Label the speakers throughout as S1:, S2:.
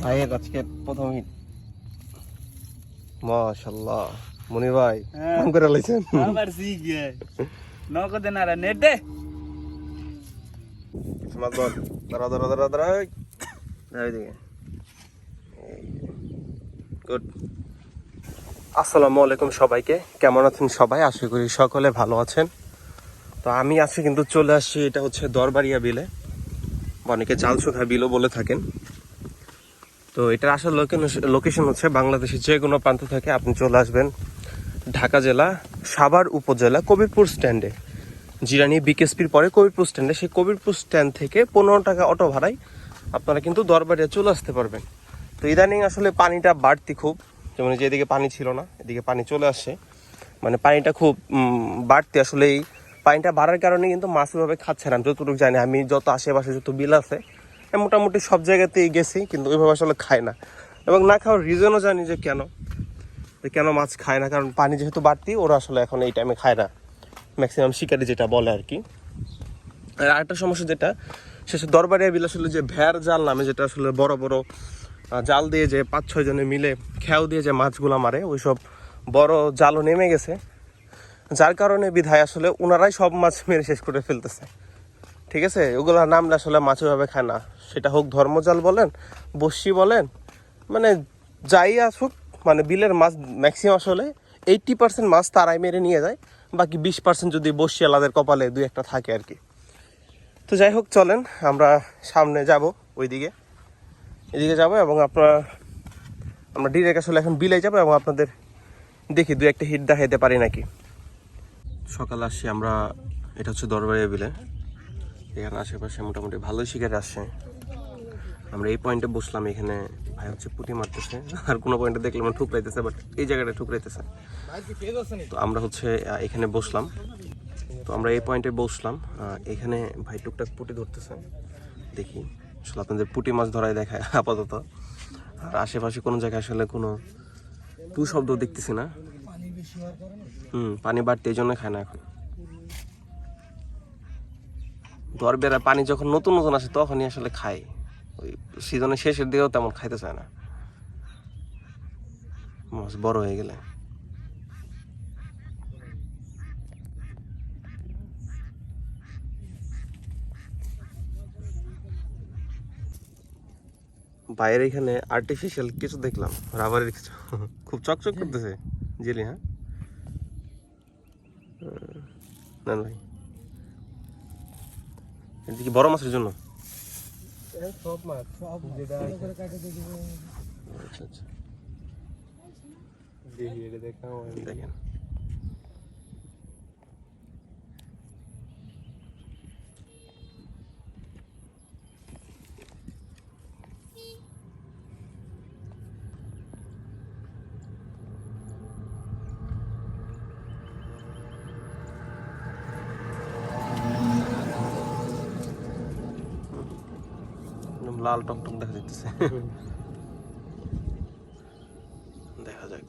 S1: ভাইয়ের আজকে প্রথম হিট মাশাল্লাহ মনি ভাই
S2: হ্যাঁ।
S1: কাম করে লাইছেন।
S2: আবার শিখ গে নগদে না রে নেটে।
S1: মাছ বল দাঁড়া দাঁড়া দাঁড়া দাঁড়া এই। দাঁড়া এদিকে গুড আসসালামু আলাইকুম সবাইকে। কেমন আছেন সবাই? আশা করি সকলে ভালো আছেন। তো আমি আজকে কিন্তু চলে আসছি এটা হচ্ছে দরবারিয়া বিলে। অনেকে চালসুখা বিলও বলে থাকেন। তো এটার আসল লোকেশন হচ্ছে বাংলাদেশের যে কোনো প্রান্ত থেকে আপনি চলে আসবেন ঢাকা জেলা, সাভার উপজেলা, কবিরপুর স্ট্যান্ডে জিরানি বিকেএসপির পরে কবিরপুর স্ট্যান্ডে সেই কবিরপুর স্ট্যান্ড থেকে পনেরো টাকা অটো ভাড়ায় আপনারা কিন্তু দরবারে চলে আসতে পারবেন। তো ইদানিং আসলে পানিটা বাড়তি খুব। যেমন যে এদিকে পানি ছিল না, এদিকে পানি চলে আসছে। মানে পানিটা খুব বাড়তি আসলে এই পানিটা বাড়ার কারণে কিন্তু মাছ ওইভাবে খাচ্ছে না। যতটুকু জানি, আমি যত আশেপাশে যত বিল আছে মোটামুটি সব জায়গাতেই গেছি, কিন্তু ওইভাবে আসলে খায় না। এবং না খাওয়ার রিজনও জানি যে কেন যে কেন মাছ খায় না, কারণ পানি যেহেতু বাড়তি, ওরা আসলে এখন এই টাইমে খায় না। ম্যাক্সিমাম শিকারি যেটা বলে আর কি। আর আরেকটা সমস্যা যেটা, শেষে দরবারিয়া বিল আসলে যে ভ্যার জাল নামে, যেটা আসলে বড় বড় জাল দিয়ে যে পাঁচ ছয় জনে মিলে খেয়াও দিয়ে যে মাছগুলো মারে, ওইসব বড় জালও নেমে গেছে। যার কারণে বিধায় আসলে ওনারাই সব মাছ মেরে শেষ করে ফেলতেছে। ঠিক আছে? ওগুলোর নামলে আসলে মাছ ওইভাবে খায় না। সেটা হোক ধর্মজাল বলেন বসি বলেন মানে যাই আসুক মানে বিলের মাছ ম্যাক্সিমাম আসলে এইটটি পার্সেন্ট মাছ তারাই মেরে নিয়ে যায়, বাকি বিশ পার্সেন্ট যদি বসি আলাদের কপালে দুই একটা থাকে আর কি। তো যাই হোক, চলেন, আমরা সামনে যাব ওইদিকে। এদিকে যাব এবং আপনার, আমরা ডিরেক্ট আসলে এখন বিলে যাব এবং আপনাদের দেখি দু একটা হিট দেখাইতে পারি নাকি। সকাল আসছি আমরা, এটা হচ্ছে দরবারিয়া বিলে। এখানে আশেপাশে মোটামুটি ভালোই শিকারে আসছে আমরা এই পয়েন্টে বসলাম, এখানে ভাই হচ্ছে পুঁটি মারতেছে। আর কোনো পয়েন্টে দেখলাম ঠুকরাইতেছে বাট এই জায়গাটা ঠুকরাইতেছে। তো আমরা হচ্ছে এখানে বসলাম। তো আমরা এই পয়েন্টে বসলাম এখানে ভাই টুকটাক পুঁটি ধরতেছে। দেখি, আসলে আপনাদের পুঁটি মাছ ধরাই দেখায় আপাতত। আর আশেপাশে কোনো জায়গায় আসলে কোনো টু শব্দ দেখতেছি না। হুম, পানি বাড়তে এই জন্য খায় না এখন। দর বেড়া পানি যখন নতুন নতুন আসে তখনই আসলে খায় ওই সিজনের শেষের দিকেও তেমন খাইতে চায় না। মাছ বড় হয়ে গেলে। বাইরে এখানে আর্টিফিশিয়াল কিছু দেখলাম, রাবারের কিছু। খুব চকচক করতেছে, জেলি হ্যাঁ? না ভাই। এটা কি বড় মাছের জন্য?
S2: সব মাছ সব যেটা
S1: আচ্ছা আচ্ছা।
S2: দেখি এটা দেখাও
S1: দেখেন একদম লাল টকটক দেখা যাচ্ছে দেখা যাক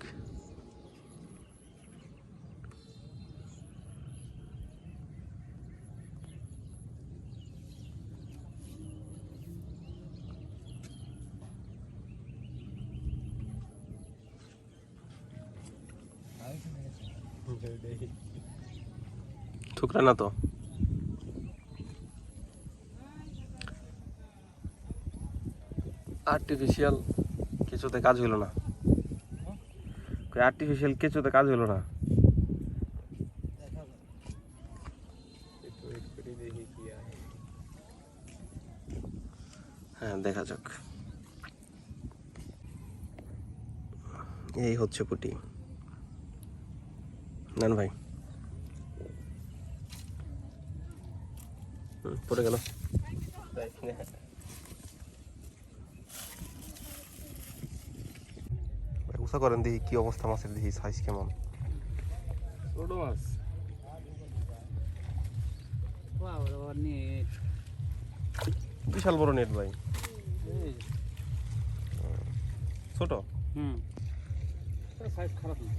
S1: ঠুকরা না তো আর্টিফিশিয়াল কিছুতে কাজ হলো না। আর্টিফিশিয়াল কিছুতে কাজ হলো না। হ্যাঁ দেখা যাক। এই হচ্ছে পুটি। নেন ভাই। পড়ে গেল। উষা করেন দেখি কি অবস্থা মাছের দেখি সাইজ কেমন?
S2: ছোট মাছ।
S1: বিশাল বড় নেট ভাই। ছোট?
S2: হুম। সাইজ খারাপ না।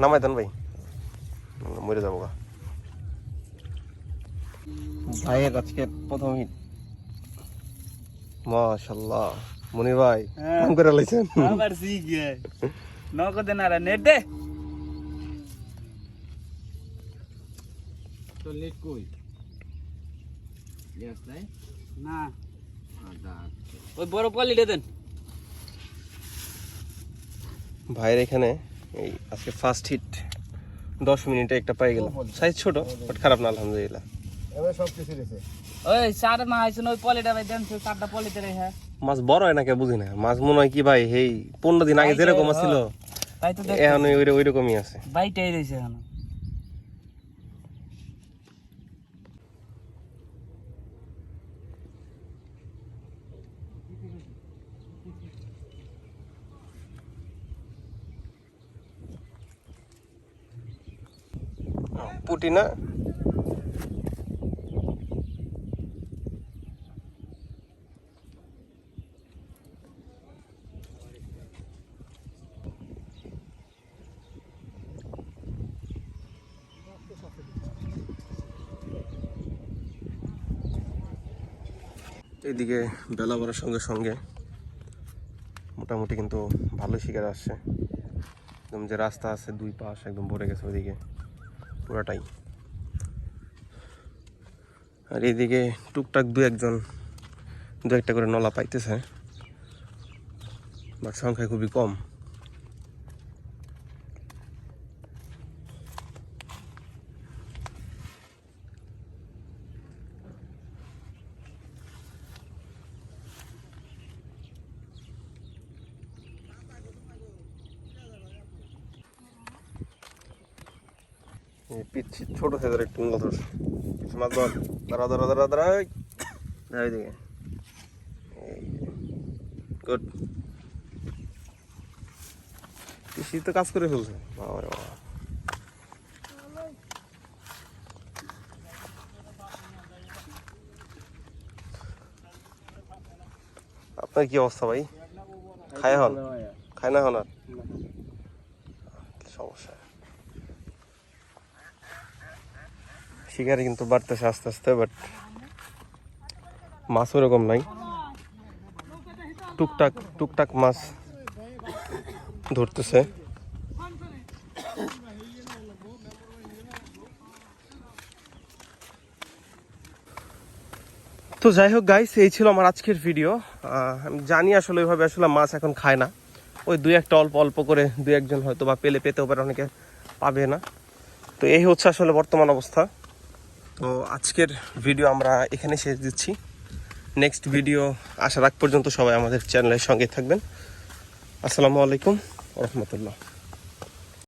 S1: নামাই দেন ভাই। মরে যাব গা। ভাইয়ের আজকে প্রথম হিট মাশাল্লাহ। মনি ভাই
S2: হ্যাঁ।
S1: কাম করে লাইছেন।
S2: আবার শিখ গে। নগদে না রে নেট দে।
S3: তো লেট কই? গ্যাস নাই?
S2: না।
S3: আদা
S2: ওই বড় পলিটা দেন।
S1: ভাইয়ের এখানে এই আজকে ফার্স্ট হিট দশ মিনিটে একটা পাই গেলাম। সাইজ ছোট বাট খারাপ না আলহামদুলিল্লাহ।
S3: এবার সব কিছু দিছে।
S2: ওই চার মা আইছেন ওই পলিটা ভাই দেন তো চারটা পলিতে রে হ্যাঁ
S1: মাছ বড় হয় না কে বুঝি না? মাছ মনে হয় কি ভাই এই পনেরো দিন আগে যেরকম ছিল
S2: তাই
S1: এখন ওই ওই রকমই আছে।
S2: বাইটাই রয়েছে এখন।
S1: পুটি না? এদিকে বেলা বাড়ার সঙ্গে সঙ্গে মোটামুটি কিন্তু ভালো শিকার আসছে। একদম যে রাস্তা আছে দুই পাশ একদম ভরে গেছে ওইদিকে, পুরাটাই। আর এইদিকে টুকটাক দু একজন, দু একটা করে নলা পাইতেছে, বাট সংখ্যায় খুবই কম। পিচ্ছি ছোট সাইজের একটু কিছু মাছ ধর। দাঁড়া দাঁড়া দাঁড়া দাঁড়া গুড। পিসি তো কাজ করে ফেলছে। বাবা বাবা। আপনার কি অবস্থা ভাই? খায় হন? খায় না হন আর? সমস্যা। শিকারি কিন্তু বাড়তেছে আস্তে আস্তে বাট মাছ ওরকম নাই। টুকটাক টুকটাক মাছ ধরতেছে। তো যাই হোক গাইস এই ছিল আমার আজকের ভিডিও আমি জানি আসলে ওইভাবে আসলে মাছ এখন খায় না। ওই দুই একটা অল্প অল্প করে দুই একজন হয়তো বা পেলে পেতেও পারে, অনেকে পাবে না। তো এই হচ্ছে আসলে বর্তমান অবস্থা। তো আজকের ভিডিও আমরা এখানে শেষ দিচ্ছি। নেক্সট ভিডিও আসার আগ পর্যন্ত সবাই আমাদের চ্যানেলের সঙ্গে থাকবেন। আসসালামু আলাইকুম রহমতুল্লাহ।